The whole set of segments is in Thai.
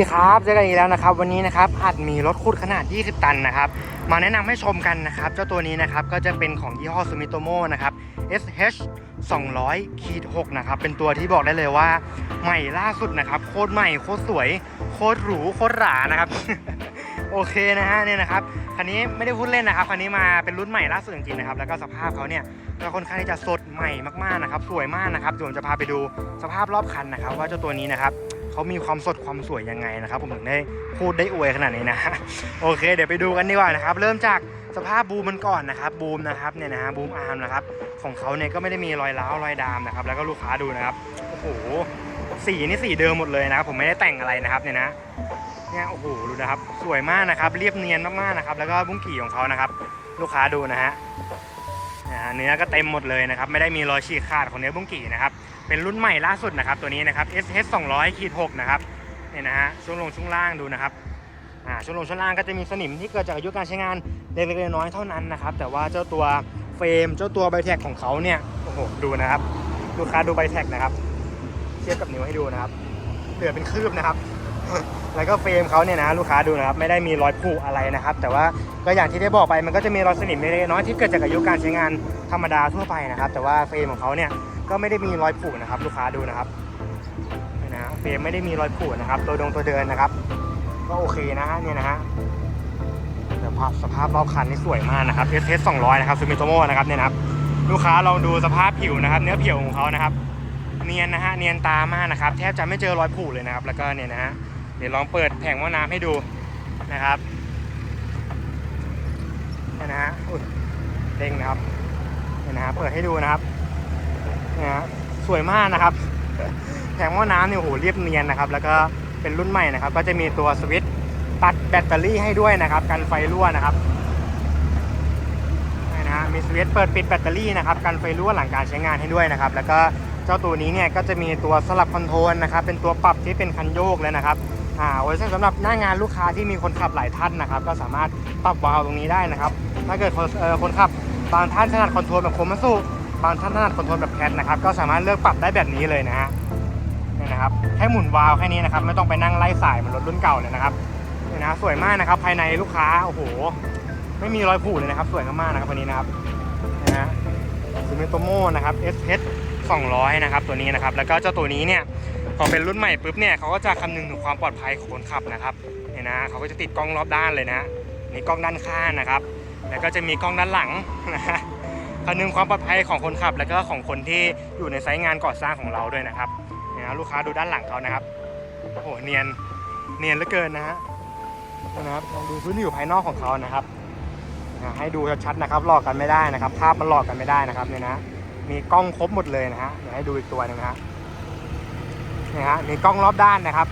วัสดีครับเจอกันอีกแล้วนะครับ วันนี้นะครับอาจมีรถขุดขนาด 20 ตันนะครับ มาแนะนำให้ชมกันนะครับ เจ้าตัวนี้นะครับก็จะเป็นของยี่ห้อซูมิโตโมนะครับ SH 200ขีด6นะครับ เป็นตัวที่บอกได้เลยว่า ใหม่ล่าสุดนะครับ โคตรใหม่โคตรสวย โคตรหรู โคตรหรานะครับ โอเคนะฮะเนี่ยนะครับคันนี้ไม่ได้พูดเล่นนะครับคันนี้มาเป็นรุ่นใหม่ล่าสุดจริงๆนะครับ แล้วก็สภาพเขาเนี่ยก็ค่อนข้างที่จะสดใหม่มากๆนะครับ สวยมากนะครับเดี๋ยวผมจะพาไปดูสภาพรอบคันนะครับ ว่าเจ้าตัวนี้นะครับ เขามีความสดความสวยยังไงนะครับ ผมถึงได้พูดได้อวยขนาดนี้นะโอเค เดี๋ยวไปดูกันดีกว่านะครับ เริ่มจากสภาพบูมมันก่อนนะครับบูมนะครับเนี่ยนะฮะบูมอาร์มนะครับของเขาเนี่ยก็ไม่ได้มีรอยร้าวรอยดามนะครับแล้วก็ลูกค้าดูนะครับโอ้โหสีนี่สีเดิมหมดเลยนะครับผมไม่ได้แต่งอะไรนะครับเนี่ยนะเนี่ยโอ้โหดูนะครับ สวยมากนะครับ เรียบเนียนมากๆนะครับ แล้วก็บุ้งกี่ของเขานะครับ ลูกค้าดูนะฮะนะฮะ เนื้อก็เต็มหมดเลยนะครับ ไม่ได้มีรอยฉีกขาดของเนื้อบุ้งกี่นะครับ เป็นรุ่นใหม่ล่าสุดนะครับ ตัวนี้นะครับ SH 200ขีด6นะครับเนี่ยนะฮะช่วงลงช่วงล่างดูนะครับอ่าช่วงลงช่วงล่างก็จะมีสนิมที่เกิดจากอายุการใช้งานเล็กๆน้อยๆเท่านั้นนะครับ แต่ว่าเจ้าตัวเฟรมเจ้าตัวไบแท็กของเขาเนี่ยโอ้โหดูนะครับลูกค้าดูไบแท็กนะครับ เทียบกับนิ้วให้ดูนะครับเหลือเป็นคืบนะครับ แล้วก็เฟรมเขาเนี่ยนะลูกค้าดูนะครับไม่ได้มีรอยผุอะไรนะครับ แต่ว่าก็อย่างที่ได้บอกไปมันก็จะมีรอยสนิมเล็กน้อยที่เกิดจากอายุการใช้งานธรรมดาทั่วไปนะครับ แต่ว่าเฟรมของเขาเนี่ยก็ไม่ได้มีรอยผุนะครับ ลูกค้าดูนะครับนี่นะเฟรมไม่ได้มีรอยผุนะครับ ตัวดงตัวเดินนะครับ ก็โอเคนะฮะเนี่ยนะฮะสภาพสภาพรอบคันนี่สวยมากนะครับ S S 200 นะครับซูมิโตโมนะครับเนี่ยนะครับ ลูกค้าลองดูสภาพผิวนะครับ เนื้อผิวของเขานะครับ เนียนนะฮะเนียนตามากนะครับ แทบจะไม่เจอรอยผุเลยนะครับ แล้วก็เนี่ยนะฮะ เดี๋ยวลองเปิดแผงหม้อน้ำให้ดูนะครับเนี่ยนะฮะอุ๊ยเด้งนะครับเนี่ยนะฮะเปิดให้ดูนะครับนะฮะสวยมากนะครับ แผงหม้อน้ำเนี่ยโอ้โหเรียบเนียนนะครับ แล้วก็เป็นรุ่นใหม่นะครับ ก็จะมีตัวสวิตช์ตัดแบตเตอรี่ให้ด้วยนะครับกันไฟรั่วนะครับนะฮะมีสวิตช์เปิดปิดแบตเตอรี่นะครับกันไฟรั่วหลังการใช้งานให้ด้วยนะครับ แล้วก็เจ้าตัวนี้เนี่ยก็จะมีตัวสลับคอนโทรลนะครับ เป็นตัวปรับที่เป็นคันโยกเลยนะครับ อ่าไว้ใช้สำหรับหน้างานลูกค้าที่มีคนขับหลายท่านนะครับ ก็สามารถปรับวาล์วตรงนี้ได้นะครับ ถ้าเกิดคนเอ่อคนขับบางท่านถนัดคอนโทรลแบบโคมัสุบางท่านถนัดคอนโทรลแบบแพดนะครับ ก็สามารถเลือกปรับได้แบบนี้เลยนะฮะนี่นะครับแค่หมุนวาล์วแค่นี้นะครับ ไม่ต้องไปนั่งไล่สายเหมือนรถรุ่นเก่าเลยนะครับนี่นะสวยมากนะครับ ภายในลูกค้าโอ้โห ไม่มีรอยผุเลยนะครับ สวยมากๆนะครับวันนี้นะครับนะฮะซูเมโตโมนะครับ SH 200 นะครับตัวนี้นะครับ แล้วก็เจ้าตัวนี้เนี่ยพอเป็นรุ่นใหม่ปุ๊บเนี่ยเขาก็จะคำนึงถึงความปลอดภัยของคนขับนะครับเนี่ยนะเขาก็จะติดกล้องรอบด้านเลยนะนี่กล้องด้านข้างนะครับ แล้วก็จะมีกล้องด้านหลังนะฮะคำนึงความปลอดภัยของคนขับ แล้วก็ของคนที่อยู่ในไซต์งานก่อสร้างของเราด้วยนะครับเนี่ยนะลูกค้าดูด้านหลังเขานะครับโอ้โหเนียนเนียนเหลือเกินนะฮะนะครับลองดูพื้นผิวภายนอกของเขานะครับให้ดูชัดๆนะครับหลอกกันไม่ได้นะครับ ภาพมันหลอกกันไม่ได้นะครับเนี่ยนะ มีกล้องครบหมดเลยนะฮะเดี๋ยวให้ดูอีกตัวหนึงนะฮะนี่ฮะมีกล้องรอบด้านนะครับ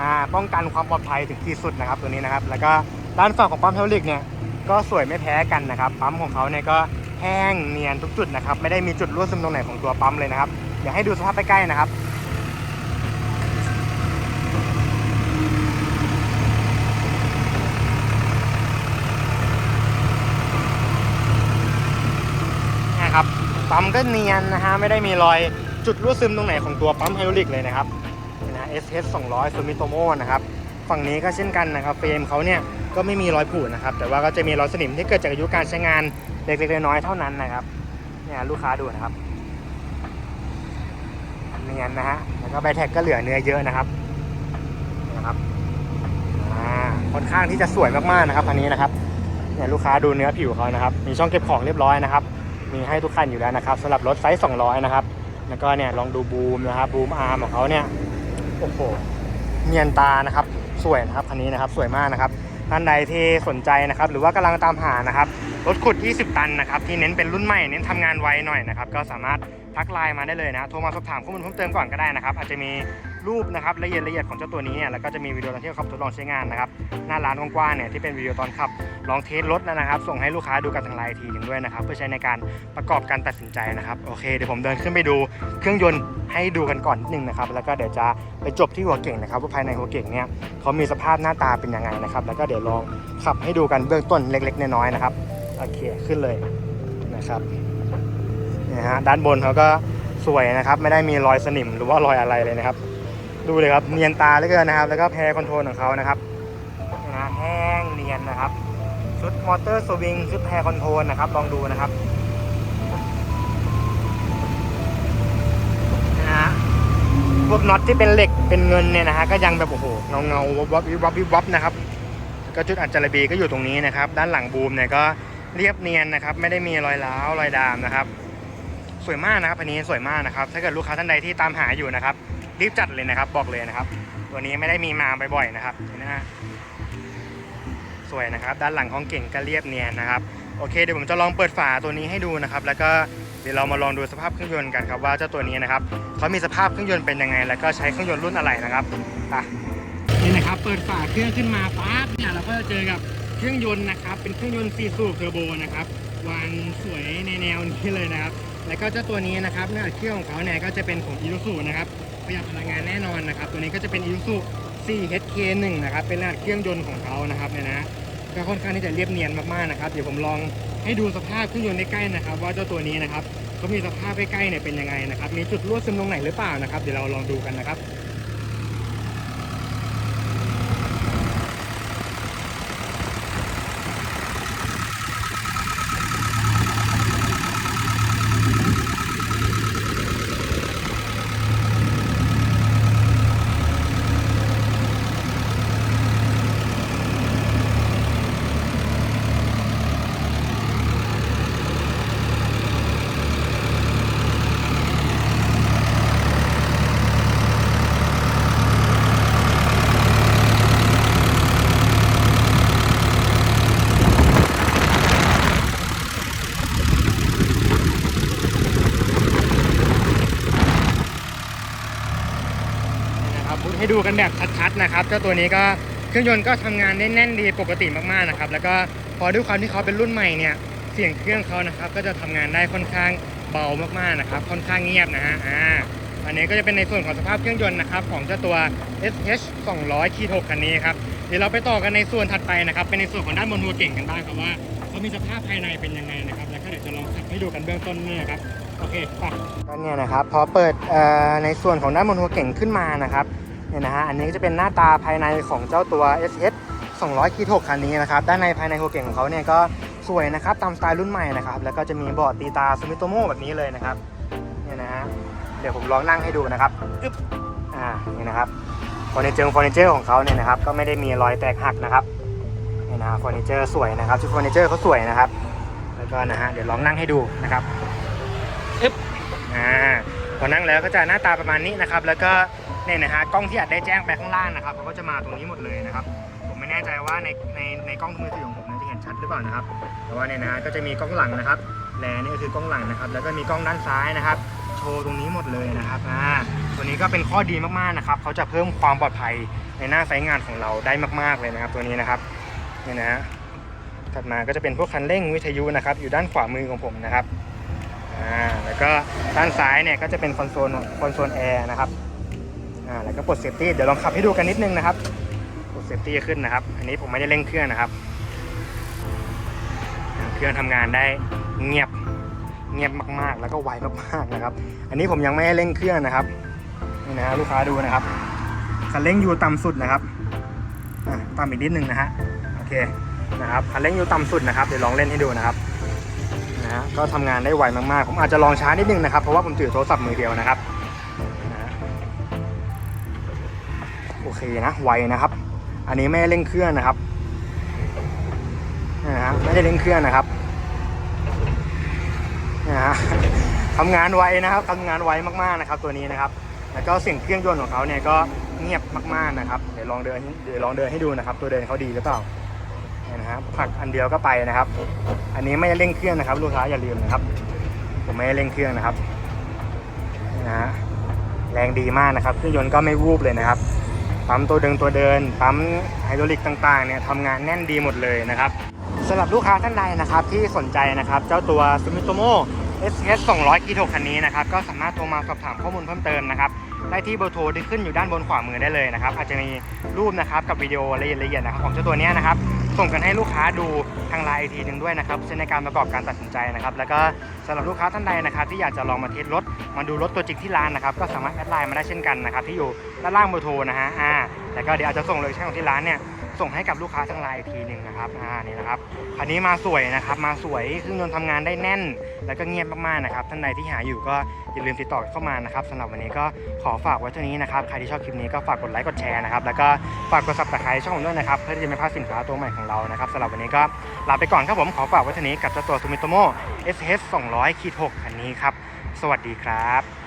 อ่าป้องกันความปลอดภัยถึงที่สุดนะครับ ตัวนี้นะครับ แล้วก็ด้านฝั่งของปั๊มเทลลิกเนี่ยก็สวยไม่แพ้กันนะครับ ปั๊มของเขาเนี่ยก็แห้งเนียนทุกจุดนะครับ ไม่ได้มีจุดรั่วซึมตรงไหนของตัวปั๊มเลยนะครับเดี๋ยวให้ดูสภาพใกล้ๆนะครับ นะครับ ปั๊มก็เนียนนะฮะไม่ได้มีรอยจุดรั่วซึมตรงไหนของตัวปั๊มไฮดรอลิกเลยนะครับนี่นะ SH 200 Sumitomo นะครับฝั่งนี้ก็เช่นกันนะครับเฟรมเขาเนี่ยก็ไม่มีรอยผุนะครับแต่ว่าก็จะมีรอยสนิมที่เกิดจากอายุการใช้งานเล็กๆน้อยๆเท่านั้นนะครับเนี่ยลูกค้าดูนะครับเนียนนะฮะแล้วก็ใบแท็กก็เหลือเนื้อเยอะนะครับนะครับอ่าค่อนข้างที่จะสวยมากๆนะครับคันนี้นะครับเนี่ยลูกค้าดูเนื้อผิวเขานะครับ มีช่องเก็บของเรียบร้อยนะครับ มีให้ทุกคันอยู่แล้วนะครับสำหรับรถไซส์ 200 นะครับ แล้วก็เนี่ยลองดูบูมนะครับบูมอาร์มของเขาเนี่ยโอ้โหเนียนตานะครับสวยนะครับคันนี้นะครับสวยมากนะครับท่านใดที่สนใจนะครับ หรือว่ากำลังตามหานะครับรถขุด 20 ตันนะครับที่เน้นเป็นรุ่นใหม่เน้นทำงานไวหน่อยนะครับก็สามารถทักไลน์มาได้เลยนะโทรมาสอบถามข้อมูลเพิ่มเติมก่อนก็ได้นะครับอาจจะมี รูปนะครับละเอียดละเอียดของเจ้าตัวนี้เนี่ยแล้วก็จะมีวิดีโอตอนที่เขาขับทดลองใช้งานนะครับหน้าร้านกว้างๆเนี่ยที่เป็นวิดีโอตอนขับลองเทสรถนะครับ ส่งให้ลูกค้าดูกันทางไลน์ทีหนึ่งด้วยนะครับ เพื่อใช้ในการประกอบการตัดสินใจนะครับโอเคเดี๋ยวผมเดินขึ้นไปดูเครื่องยนต์ให้ดูกันก่อนนิดนึงนะครับแล้วก็เดี๋ยวจะไปจบที่หัวเก่งนะครับว่าภายในหัวเก่งเนี่ยเขามีสภาพหน้าตาเป็นยังไงนะครับ แล้วก็เดี๋ยวลองขับให้ดูกันเบื้องต้นเล็ก ๆ น้อยๆนะครับโอเคขึ้นเลยนะครับนี่ฮะด้านบนเขาก็สวยนะครับ ไม่ได้มีรอยสนิมหรือว่ารอยอะไรเลยนะครับ ดูเลยครับเนียนตาเหลือเกินนะครับ แล้วก็แพรคอนโทรลของเขานะครับนะแห้งเนียนนะครับชุดมอเตอร์สวิงชุดแพรคอนโทรลนะครับ ลองดูนะครับนะฮะพวกน็อตที่เป็นเหล็กเป็นเงินเนี่ยนะฮะก็ยังแบบโอ้โหเงาเงาวับวิบวับวิบวับนะครับก็จุดอัจจารบีก็อยู่ตรงนี้นะครับ ด้านหลังบูมเนี่ยก็เรียบเนียนนะครับ ไม่ได้มีรอยร้าวรอยดามนะครับ สวยมากนะครับอันนี้สวยมากนะครับ ถ้าเกิดลูกค้าท่านใดที่ตามหาอยู่นะครับ รีบจัดเลยนะครับบอกเลยนะครับ ตัวนี้ไม่ได้มีมาบ่อยๆนะครับนะฮะสวยนะครับ ด้านหลังของเก่งก็เรียบเนียนนะครับโอเคเดี๋ยวผมจะลองเปิดฝาตัวนี้ให้ดูนะครับ แล้วก็เดี๋ยวเรามาลองดูสภาพเครื่องยนต์กันครับว่าเจ้าตัวนี้นะครับเขามีสภาพเครื่องยนต์เป็นยังไง แล้วก็ใช้เครื่องยนต์รุ่นอะไรนะครับไปนี่นะครับเปิดฝาเครื่องขึ้นมาปั๊บเนี่ยเราก็จะเจอกับเครื่องยนต์นะครับ เป็นเครื่องยนต์4สูบเทอร์โบนะครับวางสวยในแนวนี้เลยนะครับ แล้วก็เจ้าตัวนี้นะครับเนื้อเครื่องของเขาเนี่ยก็จะเป็นของ i ี u ซูนะครับ ประหยัดพลังงานแน่นอนนะครับ ตัวนี้ก็จะเป็น Isuzu 4HK1 นะครับ เป็นรหัสเครื่องยนต์ของเขานะครับเนี่ยนะก็ค่อนข้างที่จะเรียบเนียนมากๆนะครับเดี๋ยวผมลองให้ดูสภาพเครื่องยนต์ใกล้ๆนะครับ ว่าเจ้าตัวนี้นะครับเขามีสภาพใกล้ๆเนี่ยเป็นยังไงนะครับมีจุดรั่วซึมตรงไหนหรือเปล่านะครับเดี๋ยวเราลองดูกันนะครับ ดูกันแบบชัดๆนะครับเจ้าตัวนี้ก็เครื่องยนต์ก็ทำงานได้แน่นดีปกติมากๆนะครับ แล้วก็พอด้วยความที่เขาเป็นรุ่นใหม่เนี่ยเสียงเครื่องเขานะครับ ก็จะทำงานได้ค่อนข้างเบามากๆนะครับ ค่อนข้างเงียบนะฮะอ่าอันนี้ก็จะเป็นในส่วนของสภาพเครื่องยนต์นะครับของเจ้าตัว SH 200 k 6คันนี้ครับเดี๋ยวเราไปต่อกันในส่วนถัดไปนะครับ เป็นในส่วนของด้านบนหัวเก่งกันบ้างครับว่าเขามีสภาพภายในเป็นยังไงนะครับแล้วก็เดี๋ยวจะลองขับให้ดูกันเบื้องต้นนี่ครับโอเคไปก็เนี่ยนะครับพอเปิดในส่วนของด้านบนหัวเก่งขึ้นมานะครับ เนี่ยนะฮะอันนี้ก็จะเป็นหน้าตาภายในของเจ้าตัว SH 200 k 6คันนี้นะครับด้านในภายในหัวเก่งของเขาเนี่ยก็สวยนะครับตามสไตล์รุ่นใหม่นะครับแล้วก็จะมีบอร์ดตีตาซูมิโตโมแบบนี้เลยนะครับเนี่ยนะฮะเดี๋ยวผมลองนั่งให้ดูนะครับอึ๊บอ่านี่นะครับเฟอร์นิเจอร์เฟอร์นิเจอร์ของเขาเนี่ยนะครับก็ไม่ได้มีรอยแตกหักนะครับนี่นะเฟอร์นิเจอร์สวยนะครับชุดเฟอร์นิเจอร์เขาสวยนะครับ แล้วก็นะฮะเดี๋ยวลองนั่งให้ดูนะครับอึ๊บอ่าพอนั่งแล้วก็จะหน้าตาประมาณนี้นะครับ แล้วก็ เนี่ยนะฮะกล้องที่อัดได้แจ้งไปข้างล่างนะครับเขาก็จะมาตรงนี้หมดเลยนะครับ ผมไม่แน่ใจว่าในในในกล้องมือถือของผมจะเห็นชัดหรือเปล่านะครับ แต่ว่าเนี่ยนะฮะก็จะมีกล้องหลังนะครับแลนี่ก็คือกล้องหลังนะครับ แล้วก็มีกล้องด้านซ้ายนะครับ โชว์ตรงนี้หมดเลยนะครับอ่าตัวนี้ก็เป็นข้อดีมากๆนะครับเขาจะเพิ่มความปลอดภัยในหน้าไซต์งานของเราได้มาก ๆเลยนะครับ ตัวนี้นะครับเนี่ยนะฮะถัดมาก็จะเป็นพวกคันเร่งวิทยุนะครับ อยู่ด้านขวามือของผมนะครับอ่าแล้วก็ด้านซ้ายเนี่ยก็จะเป็นคอนโซลคอนโซลแอร์นะครับ อ่าแล้วก็ปลดเซฟตี้เดี๋ยวลองขับให้ดูกันนิดนึงนะครับปลดเซฟตี้ขึ้นนะครับ อันนี้ผมไม่ได้เร่งเครื่องนะครับ เครื่องทำงานได้เงียบเงียบมากๆ แล้วก็ไวมากๆนะครับ อันนี้ผมยังไม่ได้เร่งเครื่องนะครับนี่นะฮะลูกค้าดูนะครับคันเร่งอยู่ต่ำสุดนะครับต่ำอีกนิดนึงนะฮะโอเคนะครับคันเร่งอยู่ต่ำสุดนะครับเดี๋ยวลองเล่นให้ดูนะครับนะฮะก็ทำงานได้ไวมากๆ ผมอาจจะลองช้านิดนึงนะครับ เพราะว่าผมถือโทรศัพท์มือเดียวนะครับ เคนะไวนะครับ อันนี้ไม่ได้เร่งเครื่องนะครับนะฮะไม่ได้เร่งเครื่องนะครับนะฮะทำงานไวนะครับทำงานไวมากๆนะครับ ตัวนี้นะครับ แล้วก็เสียงเครื่องยนต์ของเขาเนี่ยก็เงียบมากๆนะครับเดี๋ยวลองเดินเดี๋ยวลองเดินให้ดูนะครับ ตัวเดินเขาดีหรือเปล่านี่นะฮะผลักอันเดียวก็ไปนะครับ อันนี้ไม่ได้เร่งเครื่องนะครับ ลูกค้าอย่าลืมนะครับ ผมไม่ได้เร่งเครื่องนะครับนะฮะแรงดีมากนะครับเครื่องยนต์ก็ไม่วูบเลยนะครับ ปั๊มตัวดึงตัวเดิน ปั๊มไฮดรอลิกต่างๆเนี่ยทำงานแน่นดีหมดเลยนะครับสำหรับลูกค้าท่านใดนะครับที่สนใจนะครับเจ้าตัวซูมิโตโม s อ200 k 6คันนี้นะครับก็สามารถโทรมาสอบถามข้อมูลเพิ่มเติมนะครับได้ที่เบอร์โทรที่ขึ้นอยู่ด้านบนขวามือได้เลยนะครับอาจจะมีรูปนะครับกับวิดีโอละเอียดๆนะครับของเจ้าตัวนี้นะครับ ส่งกันให้ลูกค้าดูทางไลน์อีกทีหนึ่งด้วยนะครับเช่นในการประกอบการตัดสินใจนะครับ แล้วก็สำหรับลูกค้าท่านใดนะครับ ที่อยากจะลองมาเทสรถมาดูรถตัวจริงที่ร้านนะครับก็สามารถแอดไลน์มาได้เช่นกันนะครับที่อยู่ด้านล่างเบอร์โทรนะฮะอ่าแล้วก็เดี๋ยวอาจจะส่งเลยช่างของที่ร้านเนี่ย ส่งให้กับลูกค้าทางไลน์อีกทีหนึ่งนะครับอ่านี่นะครับคันนี้มาสวยนะครับ มาสวยเครื่องยนต์ทำงานได้แน่น แล้วก็เงียบมากๆนะครับท่านใดที่หาอยู่ก็อย่าลืมติดต่อเข้ามานะครับสำหรับวันนี้ก็ขอฝากไว้เท่านี้นะครับใครที่ชอบคลิปนี้ก็ฝากกดไลค์กดแชร์นะครับแล้วก็ฝากกดซับสไครต์ช่องผมด้วยนะครับเพื่อที่จะไม่พลาดสินค้าตัวใหม่ของเรานะครับสำหรับวันนี้ก็ลาไปก่อนครับผมขอฝากไว้เท่านี้กับเจ้าตัวซูมิโตโม SH 200 6คันนี้ครับสวัสดีครับ